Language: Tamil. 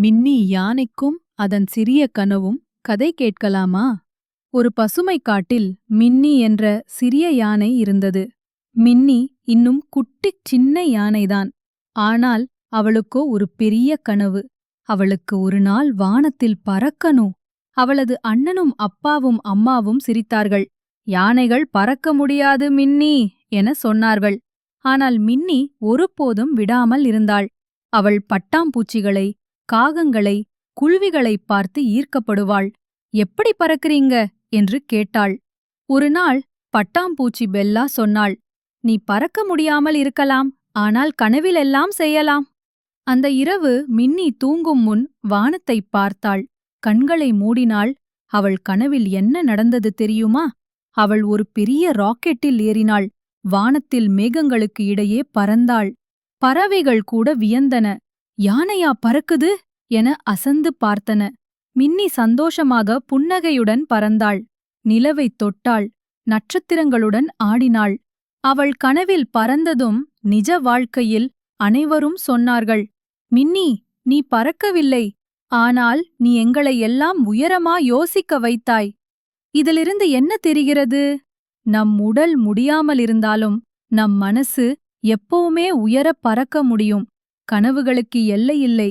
மின்னி யானைக்கும் அதன் சிறிய கனவும் கதை கேட்கலாமா? ஒரு பசுமைக் காட்டில் மின்னி என்ற சிறிய யானை இருந்தது. மின்னி இன்னும் குட்டிச் சின்ன யானைதான். ஆனால் அவளுக்கோ ஒரு பெரிய கனவு. அவளுக்கு ஒரு நாள் வானத்தில் பறக்கணும் அவளது அண்ணனும் அப்பாவும் அம்மாவும் சிரித்தார்கள். யானைகள் பறக்க முடியாது மின்னி என சொன்னார்கள். ஆனால் மின்னி ஒருபோதும் விடாமல் இருந்தாள். அவள் பட்டாம்பூச்சிகளை காகங்களை குருவிகளைப் பார்த்து ஈர்க்கப்படுவாள். எப்படி பறக்கறீங்க? என்று கேட்டாள். ஒரு நாள் பட்டாம்பூச்சி பெல்லா சொன்னாள். நீ பறக்க முடியாமல் இருக்கலாம் ஆனால் கனவிலெல்லாம் செய்யலாம். அந்த இரவு மின்னி தூங்கும் முன் வானத்தைப் பார்த்தாள். கண்களை மூடினாள். அவள் கனவில் என்ன நடந்தது தெரியுமா? அவள் ஒரு பெரிய ராக்கெட்டில் ஏறினாள். வானத்தில் மேகங்களுக்கு இடையே பறந்தாள். பறவைகள் கூட வியந்தன. யானையா பறக்குது? என அசந்து பார்த்தன. மின்னி சந்தோஷமாக புன்னகையுடன் பறந்தாள். நிலவைத் தொட்டாள். நட்சத்திரங்களுடன் ஆடினாள். அவள் கனவில் பறந்ததும் நிஜ வாழ்க்கையில் அனைவரும் சொன்னார்கள் மின்னி நீ பறக்கவில்லை. ஆனால் நீ எங்களை எல்லாம் உயரமா யோசிக்க வைத்தாய். இதிலிருந்து என்ன தெரிகிறது? நம் உடல் முடியாமலிருந்தாலும் நம் மனசு எப்பவுமே உயரப் பறக்க முடியும். கனவுகளுக்கு எல்லையில்லை